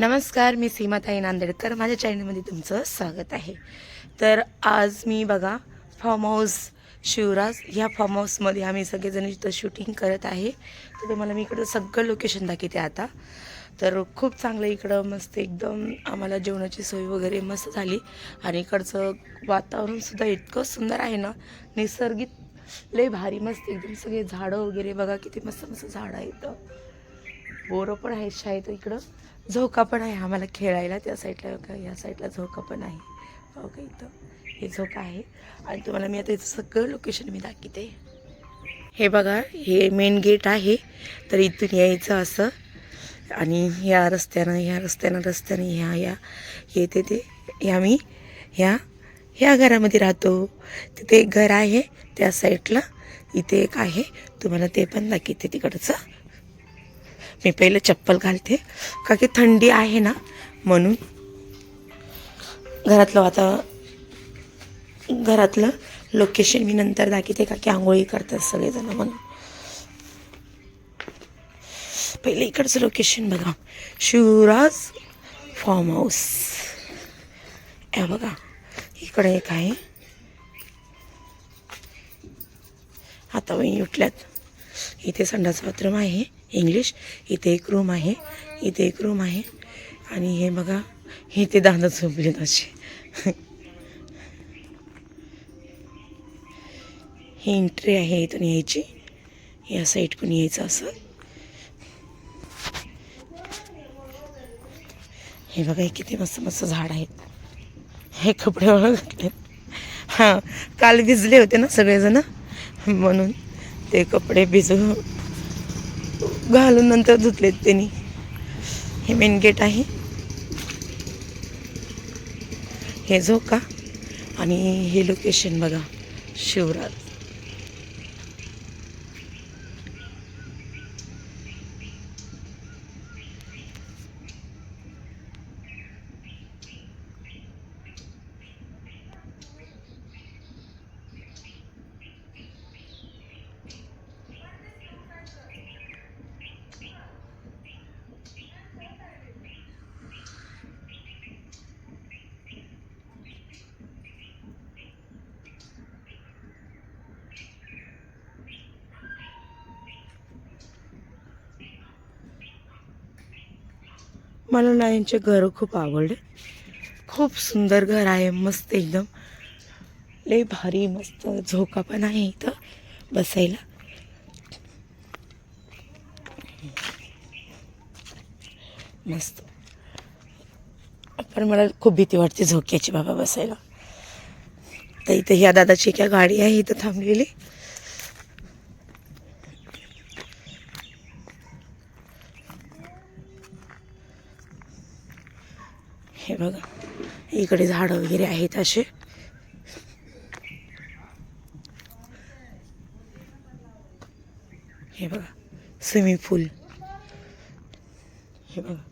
नमस्कार मी सीमाताई नांदेडकर. माझ्या चॅनलमध्ये तुमचं स्वागत आहे. तर आज मी बघा फार्म हाऊस शिवराज ह्या फार्म हाऊसमध्ये आम्ही सगळेजण इथं शूटिंग करत आहे. तर तुम्हाला मी इकडं सगळं लोकेशन दाखवते आता. तर खूप चांगलं इकडं मस्त एकदम आम्हाला जेवणाची सोय वगैरे मस्त झाली. आणि इकडचं वातावरणसुद्धा इतकं सुंदर आहे ना नैसर्गिक लय भारी मस्त एकदम सगळे झाडं वगैरे बघा किती मस्त मस्त झाडं आहेत. बोरं पण आहेत शाळेत इकडं. झोका पण आहे आम्हाला खेळायला त्या साईडला का या साईडला झोका पण आहे. हो का इथं? हे झोका आहे. आणि तुम्हाला मी आता इथं सगळं लोकेशन मी दाखवते. हे बघा हे मेन गेट आहे. तर इथून यायचं असं. आणि ह्या रस्त्यानं ह्या रस्त्यानं रस्त्यानं ह्या या येते ते ह्या मी ह्या ह्या घरामध्ये राहतो. तिथे एक घर आहे त्या साईडला इथे एक आहे. तुम्हाला ते पण दाखवते तिकडचं. मी पहिलं चप्पल घालते. का की थंडी आहे ना म्हणून घरातलं आता घरातलं लोकेशन मी नंतर दाखवते का की आंघोळी करतात सगळेजण म्हणून. पहिले इकडचं लोकेशन बघा. शिवराज फॉर्म हाऊस या बघा. इकडे एक आहे. आता वही उठल्यात. इथे संडास बाथरूम आहे. इंग्लिश इथे एक रूम आहे. इथे एक रूम आहे. आणि हे बघा हे ते दादा झोपलेत असे. ही एंट्री आहे इथून यायची. या साईडकडून यायचं असं. हे बघा हे किती मस्त मस्त झाड आहेत. हे कपडे वगैरे हां काल भिजले होते ना सगळेजण. म्हणून ते कपडे भिजू घालून नंतर धुतलेत त्यांनी. हे मेन गेट आहे. हे झोका आणि हे लोकेशन बघा. शिवराज मला ना यांचे घर खूप आवडले. खूप सुंदर घर आहे मस्त एकदम. लय भारी मस्त झोका पण आहे इथं बसायला. मस्त. पण मला खूप भीती वाटते झोक्याची बाबा बसायला. तर इथं ह्या दादाची काय गाडी आहे इथं थांबलेली. हे बघा. इकडे झाडं वगैरे आहेत असे. हे बघा. Swimming pool. हे बघा.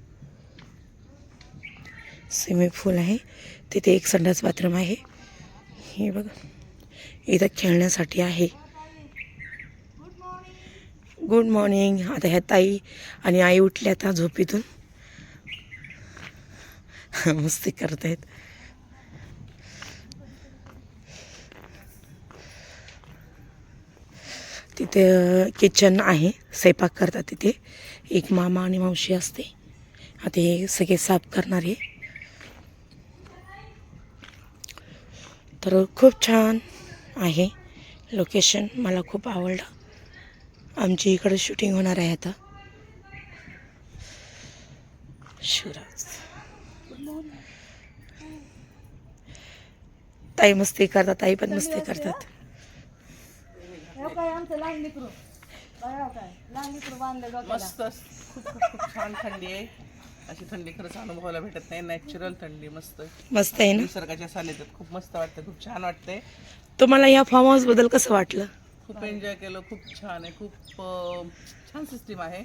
स्विमिंग पूल आहे. तिथे एक संडास बाथरूम आहे. हे बघा. इथं खेळण्यासाठी आहे. Good morning. आता ह्या ताई आणि आई उठल्या आता झोपीतून. मस्ती करतायत. तिथे किचन आहे. स्वयंपाक करतात तिथे. एक मामा आणि मावशी असते. आता हे सगळे साफ करणार आहे. तर खूप छान आहे लोकेशन मला खूप आवडलं. आमची इकडे शूटिंग होणार आहे आता. शिवराज. ताई मस्ती करतात ताई पण मस्ती करतात. मस्त खूप खूप खूप छान थंडी आहे. अशी थंडी खरंच अनुभवायला भेटत नाही. नॅचरल थंडी मस्त. मस्त आहे ना? निसर्गाच्या सानिध्यात खूप मस्त वाटतं खूप छान वाटतंय. तुम्हाला या फार्म हाऊसबद्दल कसं वाटलं? खूप एन्जॉय केलं खूप छान आहे. खूप अं, छान सिस्टीम आहे.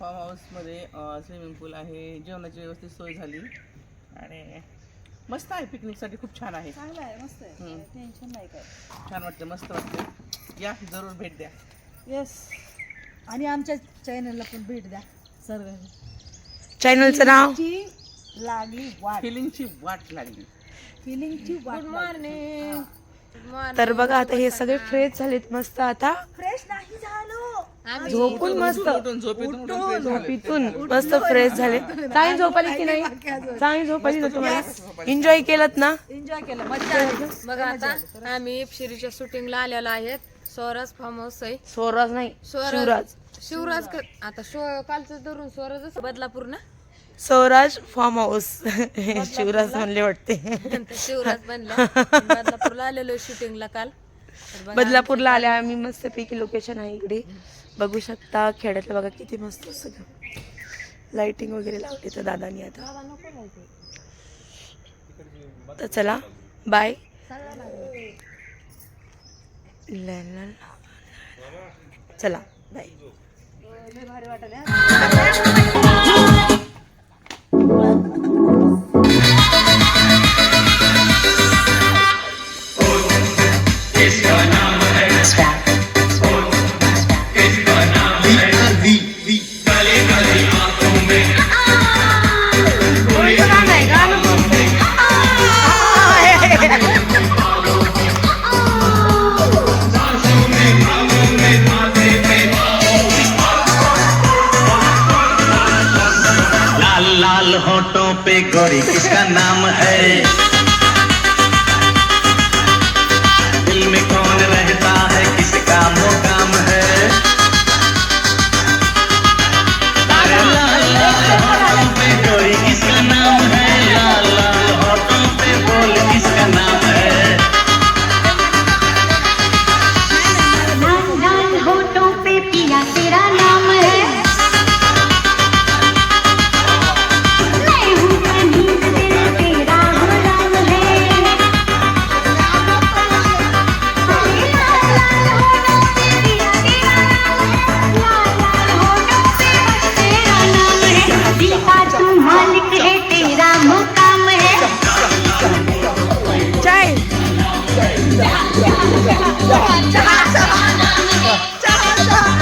फार्म हाऊसमध्ये स्विमिंग पूल आहे. जेवणाची व्यवस्थित सोय झाली. आणि मस्त आहे पिकनिकसाठी खूप छान आहे. चांगलं आहे मस्त आहे. हम्म. टेन्शन नाही काय छान वाटतं मस्त वाटतं या जरूर भेट द्या. येस आणि आमच्या चॅनलला पण भेट द्या सर्व चॅनलचं नाव? ची लागली वाट. फिलिंगची वाट लागली. फिलिंगची वाट मॉर्निंग तर बघा आता हे सगळे फ्रेश झालेत मस्त आता. फ्रेश नाही झालो. झोपून मस्त. झोपेतून मस्त फ्रेश झाले. चांगली झोप आली की नाही? चांगली झोप आली ना तुम्हाला? एन्जॉय केलं ना? एन्जॉय केलं. बघा आता आम्ही शिरीच्या शूटिंगला आलेलो आहेत. स्वराज फार्म हाऊस आहे. स्वराज नाही शिवराज. शिवराज आता शो कालचं धरून स्वराजच बदलापूर ना? स्वराज फार्म हाऊस शिवराज म्हणले वाटते. शिवराज बनला. बदलापूरला आलेलो शूटिंगला काल. बदलापूरला आल्या आम्ही मस्त पैकी लोकेशन आहे इकडे. बघू शकता खेड्यातलं बघा किती मस्त सगळं. लाइटिंग वगैरे लावली तर दादानी आता. तर चला बाय चला ला चला बाय लाल लाल होठों पे गोरी किसका नाम है? दिल में कौन रहता है किसका मुकाम?